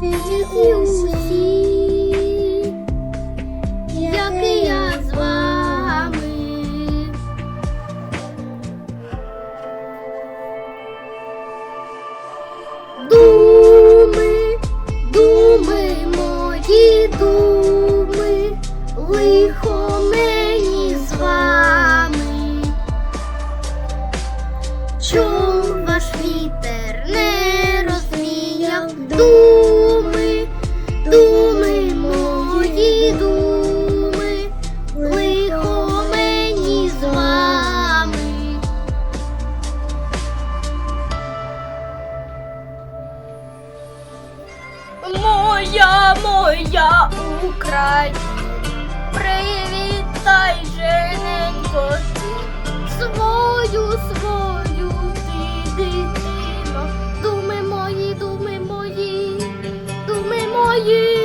світі усі, як і я з вами. Думи, думи, мої думи, лихо мені з вами. Чом ваш вітер Моя, моя Україна, привітай жененько ти, свою, свою ти дитино, думи мої, думи мої, думи мої.